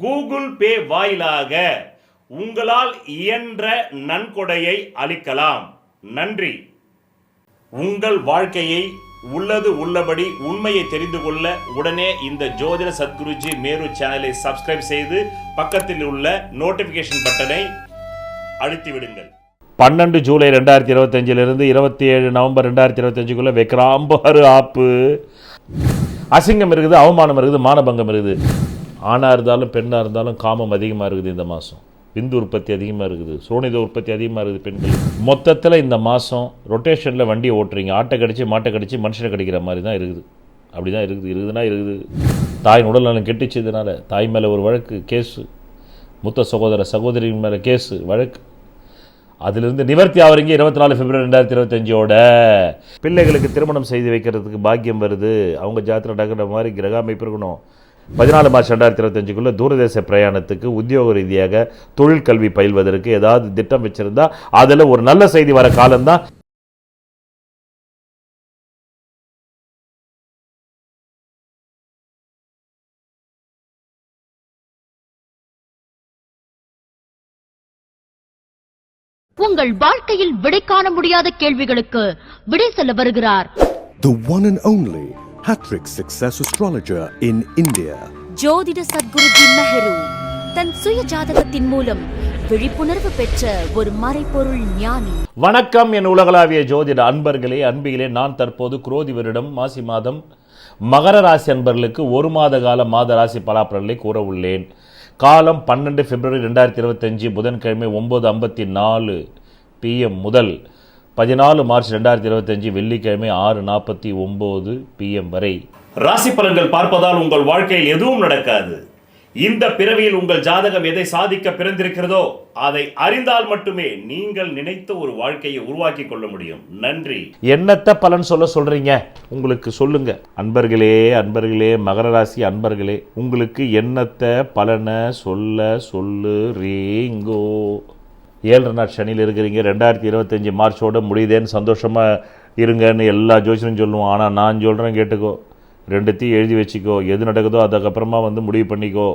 Google Pay வாயிலாக உங்களால் இயன்ற நன்கொடையை அளிக்கலாம். நன்றி. உங்கள் வாழ்க்கையை உள்ளது உள்ளபடி உண்மையை தெரிந்து கொள்ள உடனே இந்த ஜோதிட சத்குருஜி மேரு சேனலை சப்ஸ்கிரைப் செய்து பக்கத்தில் உள்ள நோட்டிபிகேஷன் பட்டனை அழுத்தி விடுங்கள் பன்னெண்டு ஜூலை ரெண்டாயிரத்தி இருபத்தஞ்சிலிருந்து இருபத்தி ஏழு நவம்பர் ரெண்டாயிரத்தி இருபத்தஞ்சுக்குள்ளே வெக்ராம்பாரு ஆப்பு. அசிங்கம் இருக்குது அவமானம் இருக்குது மானபங்கம் இருக்குது. ஆணாக இருந்தாலும் பெண்ணாக இருந்தாலும் காமம் அதிகமாக இருக்குது இந்த மாதம் விந்து உற்பத்தி அதிகமாக இருக்குது. சோனித உற்பத்தி அதிகமாக இருக்குது பெண்கள். மொத்தத்தில் இந்த மாதம் ரொட்டேஷனில் வண்டியை ஓட்டுறீங்க. ஆட்டை கடிச்சு மாட்டை கடிச்சு மனுஷனை கடிக்கிற மாதிரி தான் இருக்குது. அப்படி தான் இருக்குது. இருக்குதுன்னா இருக்குது. தாயின் உடல் நலம் கெட்டுச்சதுனால தாய் மேலே ஒரு வழக்கு கேஸு. மூத்த சகோதர சகோதரியின் மேலே கேஸு வழக்கு. அதிலிருந்து நிவர்த்தி ஆவறீங்க இருபத்தி நாலு பிப்ரவரி ரெண்டாயிரத்தி இருபத்தஞ்சோட பிள்ளைகளுக்கு திருமணம் செய்து வைக்கிறதுக்கு பாக்கியம் வருது. அவங்க ஜாத்திர நடக்கிற மாதிரி கிரக அமைப்பு இருக்கணும். பதினாலு மார்ச் ரெண்டாயிரத்தி இருபத்தஞ்சுக்குள்ள தூரதேச பிரயாணத்துக்கு உத்தியோக ரீதியாக தொழில் கல்வி பயில்வதற்கு ஏதாவது திட்டம் வச்சிருந்தா அதில் ஒரு நல்ல செய்தி வர காலம்தான். உங்கள் வாழ்க்கையில் விடை காண முடியாத கேள்விகளுக்கு விடை சொல்ல வருகிறார். The one and only Hattrick Success Astrologer in India. ஜோதிட சத்குருஜி மெஹரு தன் சுய ஜாதகத்தின் மூலம் விழிப்புணர்வு பெற்ற ஒரு மறைபொருள் ஞானி. வணக்கம் என் உலகளாவிய ஜோதிட அன்பர்களே. அன்பிகளே நான் தற்போது குரோதி வருடம் மாசி மாதம் மகர ராசி அன்பர்களுக்கு ஒரு மாத கால மாத ராசி பலாப்பலன்களை கூற உள்ளேன். காலம் பன்னெண்டு பிப்ரவரி ரெண்டாயிரத்தி இருபத்தஞ்சி புதன்கிழமை ஒம்பது ஐம்பத்தி நாலு பிஎம் முதல் பதினாலு மார்ச் ரெண்டாயிரத்தி இருபத்தஞ்சி வெள்ளிக்கிழமை ஆறு நாற்பத்தி ஒம்பது பிஎம் வரை. ராசி பலன்கள் பார்ப்பதால் உங்கள் வாழ்க்கையில் எதுவும் நடக்காது. இந்த பிறவியில் உங்கள் ஜாதகம் எதை சாதிக்க பிறந்திருக்கிறதோ அதை அறிந்தால் மட்டுமே நீங்கள் நினைத்த ஒரு வாழ்க்கையை உருவாக்கி கொள்ள முடியும். நன்றி. என்னத்த பலன் சொல்ல சொல்றீங்க? உங்களுக்கு சொல்லுங்க. அன்பர்களே அன்பர்களே மகர ராசி அன்பர்களே உங்களுக்கு என்னத்த பலனை சொல்ல சொல்லு ரீங்கோ ஏழரை நாள் சனியில் இருக்கிறீங்க ரெண்டாயிரத்தி இருபத்தஞ்சி மார்ச்சோடு முடியுதேன்னு சந்தோஷமாக இருங்கன்னு எல்லா ஜோசியரும் சொல்லுவோம். ஆனால் நான் சொல்கிறேன் கேட்டுக்கோ. ரெண்டுத்தையும் எழுதி வச்சுக்கோ. எது நடக்குதோ அதுக்கப்புறமா வந்து முடிவு பண்ணிக்கோ.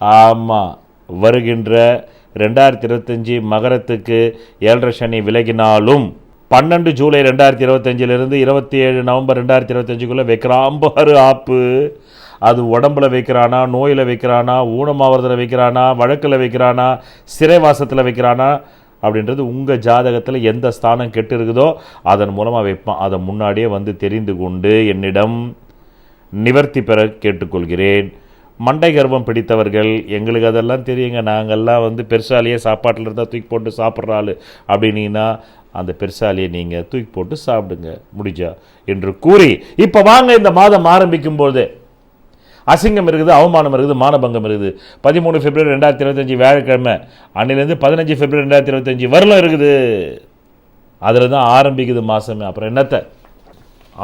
ஆமாம் வருகின்ற ரெண்டாயிரத்தி இருபத்தஞ்சி மகரத்துக்கு ஏழரை சனி விலகினாலும் பன்னெண்டு ஜூலை ரெண்டாயிரத்தி இருபத்தஞ்சிலிருந்து இருபத்தி ஏழு நவம்பர் ரெண்டாயிரத்தி இருபத்தஞ்சுக்குள்ளே வைக்கிறாம்பாரு ஆப்பு. அது உடம்புல வைக்கிறானா நோயில் வைக்கிறானா ஊனமாவறதில் வைக்கிறானா வழக்கில் வைக்கிறானா சிறைவாசத்தில் வைக்கிறானா அப்படின்றது உங்கள் ஜாதகத்தில் எந்த ஸ்தானம் கெட்டு இருக்குதோ அதன் மூலமாக வைப்பான். அதை முன்னாடியே வந்து தெரிந்து கொண்டு என்னிடம் நிவர்த்தி பெற கேட்டுக்கொள்கிறேன். மண்டை கர்வம் பிடித்தவர்கள் எங்களுக்கு அதெல்லாம் தெரியுங்க நாங்கள்லாம் வந்து பெருசாலேயே சாப்பாட்டில் இருந்தால் தூக்கி போட்டு சாப்பிட்ற ஆள் அப்படின்னீங்கன்னா அந்த பெருசாலியை நீங்கள் தூக்கி போட்டு சாப்பிடுங்க முடிஞ்சா என்று கூறி இப்போ வாங்க இந்த மாதம் ஆரம்பிக்கும் போது அசிங்கம் இருக்குது அவமானம் இருக்குது மானபங்கம் இருக்குது. பதிமூணு பிப்ரவரி ரெண்டாயிரத்தி இருபத்தஞ்சி வியாழக்கிழமை அன்னிலேருந்து பதினஞ்சு பிப்ரவரி ரெண்டாயிரத்தி இருபத்தஞ்சி வரலாம் இருக்குது. அதில் தான் ஆரம்பிக்குது மாதமே அப்புறம் என்னத்தை?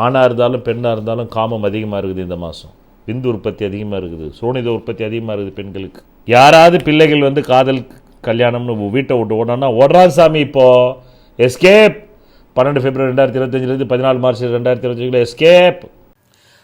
ஆணாக இருந்தாலும் பெண்ணாக இருந்தாலும் காமம் அதிகமாக இருக்குது இந்த மாதம் விந்து உற்பத்தி அதிகமாக இருக்குது. சோனித உற்பத்தி அதிகமாக இருக்குது பெண்களுக்கு. யாராவது பிள்ளைகள் வந்து காதல் கல்யாணம்னு வீட்டை விட்டு ஓடனா ஓடுறான் சாமி இப்போது எஸ்கேப் பன்னெண்டு பிப்ரவரி ரெண்டாயிரத்தி இருபத்தஞ்சிலேருந்து பதினாலு மார்ச் ரெண்டாயிரத்தி இருபத்தஞ்சுல எஸ்கேப்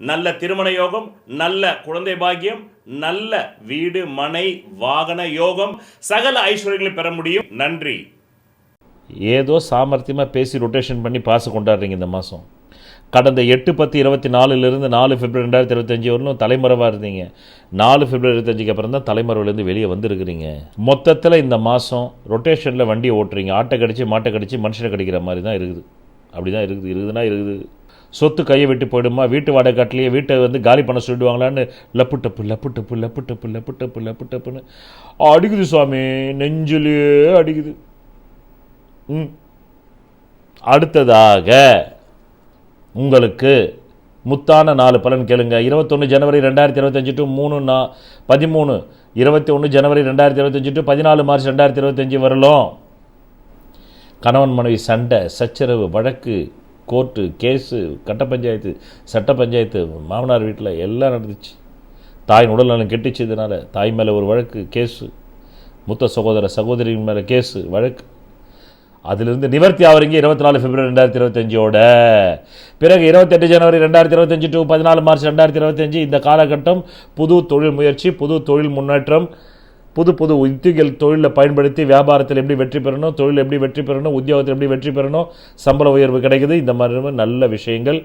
நல்ல திருமண யோகம் நல்ல குழந்தை பாக்கியம் நல்ல வீடு மனை வாகன யோகம் சகல ஐஸ்வர்யங்களை பெற முடியும். நன்றி. ஏதோ சாமர்த்தியமாக பேசி ரொட்டேஷன் பண்ணி பாசு கொண்டாடுறீங்க இந்த மாதம் கடந்த எட்டு பத்து இருபத்தி நாலுலேருந்து நாலு பிப்ரவரி ரெண்டாயிரத்தி இருபத்தஞ்சி வரலும் தலைமறைவாக இருந்தீங்க. நாலு பிப்ரவரி இருபத்தஞ்சிக்கு அப்புறம் தான் தலைமறைவிலேருந்து வெளியே வந்துருக்குறீங்க. மொத்தத்தில் இந்த மாதம் ரொட்டேஷனில் வண்டியை ஓட்டுறீங்க. ஆட்டை கடிச்சு மாட்டை கடிச்சு மனுஷனை கடிக்கிற மாதிரி தான் இருக்குது. அப்படி தான் இருக்குது. இருக்குதுன்னா இருக்குது. சொத்து கையை விட்டு போயிடுமா? வீட்டு வாடகை காட்டிலேயே வீட்டை வந்து காலி பண்ண சொல்லிடுவாங்களான்னு லப்பு டப்பு லப்பு டப்பு லப்பு டப்பு லப்பு டப்பு லப்பு டப்புன்னு அடிக்குது சுவாமி. நெஞ்சிலேயே அடிக்குது. ம். அடுத்ததாக உங்களுக்கு முத்தான நாலு பலன் கேளுங்க. இருபத்தொன்று ஜனவரி ரெண்டாயிரத்தி இருபத்தஞ்சி டு மூணு நா பதிமூணு இருபத்தி ஒன்று ஜனவரி ரெண்டாயிரத்தி இருபத்தஞ்சி டு பதினாலு மார்ச் ரெண்டாயிரத்தி இருபத்தஞ்சி வரலும் கணவன் மனைவி சண்டை சச்சரவு வழக்கு கோர்ட்டு கேஸு கட்ட பஞ்சாயத்து சட்ட பஞ்சாயத்து மாமனார் வீட்டில் எல்லாம் நடந்துச்சு. தாயின் உடல்நலம் கெட்டுச்சு இதனால் தாய் மேலே ஒரு வழக்கு கேஸு. மூத்த சகோதர சகோதரியின் மேலே கேஸு வழக்கு. அதிலிருந்து நிவர்த்தி ஆவறீங்க இருபத்தி நாலு பிப்ரவரி ரெண்டாயிரத்தி இருபத்தஞ்சோட. பிறகு இருபத்தெட்டு ஜனவரி ரெண்டாயிரத்தி இருபத்தஞ்சு டு பதினாலு மார்ச் ரெண்டாயிரத்தி இருபத்தஞ்சு இந்த காலகட்டம் புது தொழில் முயற்சி புது தொழில் முன்னேற்றம் புது புது உத்திகள் தொழிலை பயன்படுத்தி வியாபாரத்தில் எப்படி வெற்றி பெறணும் தொழில் எப்படி வெற்றி பெறணும் உத்தியோகத்தில் எப்படி வெற்றி பெறணும் சம்பள உயர்வு கிடைக்குது. இந்த மாதிரி நல்ல விஷயங்கள்.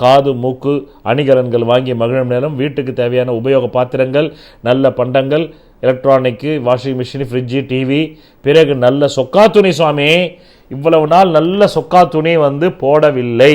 காது மூக்கு அணிகலன்கள் வாங்கி மகிழும் நேரம் வீட்டுக்கு தேவையான உபயோக பாத்திரங்கள் நல்ல பண்டங்கள் electronic washing machine fridge TV பிறகு நல்ல சொக்கா துணி சுவாமி. இவ்வளவு நாள் நல்ல சொக்கா துணி வந்து போடவில்லை.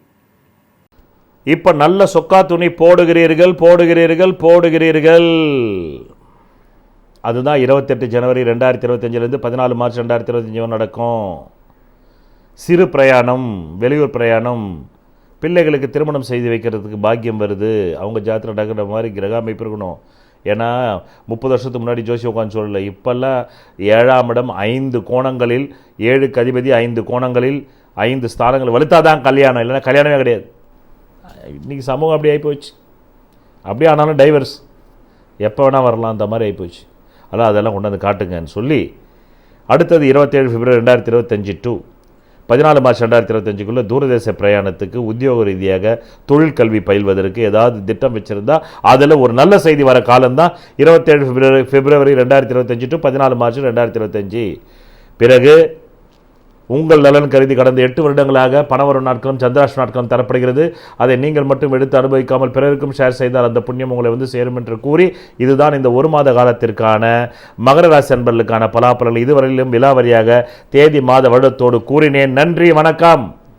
இப்போ நல்ல சொக்கா துணி போடுகிறீர்கள் போடுகிறீர்கள் போடுகிறீர்கள். அதுதான் இருபத்தெட்டு ஜனவரி ரெண்டாயிரத்தி இருபத்தஞ்சிலேருந்து பதினாலு மார்ச் ரெண்டாயிரத்தி இருபத்தஞ்சி நடக்கும். சிறு பிரயாணம் வெளியூர் பிரயாணம். பிள்ளைகளுக்கு திருமணம் செய்து வைக்கிறதுக்கு பாக்கியம் வருது. அவங்க ஜாத்திரை நடக்கிற மாதிரி கிரக அமைப்பு இருக்கணும். ஏன்னா முப்பது வருஷத்துக்கு முன்னாடி ஜோசி உட்காந்து சொல்லலை. இப்போல்லாம் ஏழாம் இடம் ஐந்து கோணங்களில் ஏழுக்கு அதிபதி ஐந்து கோணங்களில் ஐந்து ஸ்தானங்கள். வலுத்தாதான் கல்யாணம். இல்லைன்னா கல்யாணமே கிடையாது. இன்றைக்கி சமூகம் அப்படி ஆகிப்போச்சு அப்படியே ஆனாலும் டைவர்ஸ் எப்போ வேணால் வரலாம் அந்த மாதிரி ஆகிப்போச்சு அதான் அதெல்லாம் கொண்டாந்து காட்டுங்கன்னு சொல்லி அடுத்தது இருபத்தேழு பிப்ரவரி ரெண்டாயிரத்தி இருபத்தஞ்சி டூ பதினாலு மார்ச் ரெண்டாயிரத்தி இருபத்தஞ்சுக்குள்ளே தூரதேச பிரயாணத்துக்கு உத்தியோக ரீதியாக தொழில் கல்வி பயில்வதற்கு ஏதாவது திட்டம் வச்சுருந்தா அதில் ஒரு நல்ல செய்தி வர காலம்தான் இருபத்தேழு பிப்ரவரி பிப்ரவரி ரெண்டாயிரத்தி இருபத்தஞ்சி டு பதினாலு மார்ச் ரெண்டாயிரத்தி இருபத்தஞ்சி. பிறகு உங்கள் நலன் கருதி கடந்த எட்டு வருடங்களாக பணவரும் நாட்களும் சந்திராஷ் நாட்களும் தரப்படுகிறது. அதை நீங்கள் மட்டும் எடுத்து அனுபவிக்காமல் பிறருக்கும் ஷேர் செய்தால் அந்த புண்ணியம் உங்களை வந்து சேரும் என்று கூறி இதுதான் இந்த ஒரு மாத காலத்திற்கான மகர ராசி அன்பர்களுக்கான பலாபலங்கள் இதுவரையிலும் விலாவரியாக தேதி மாத வருடத்தோடு கூறினேன். நன்றி வணக்கம்.